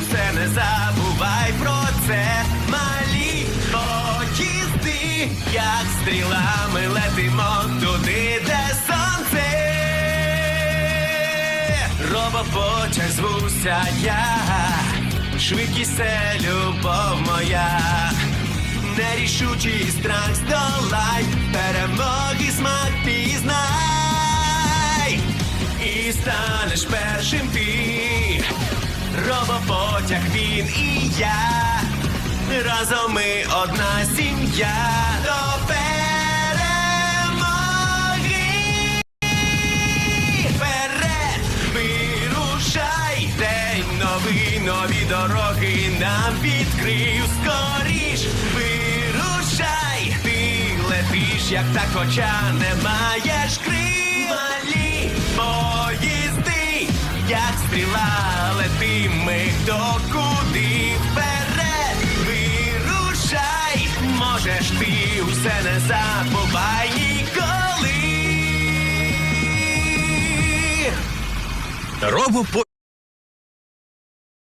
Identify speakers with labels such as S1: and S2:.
S1: Все не забувай про це, малі поїзди, як стрілами летимо туди, де сонце, робопочах звуся я, швидкість це любов моя, нерішучий страх здолай, перемоги смак пізнай, і станеш першим ти робопотяг він і я, разом ми одна сім'я до перемоги. Вперед, вирушай, день новий, нові дороги нам відкрив скоріш. Вирушай, ти летиш, як та хоча не маєш крил. Як ти ми до куди вперед. Вирушай, можеш ти усе не забувай ніколи.
S2: Робопо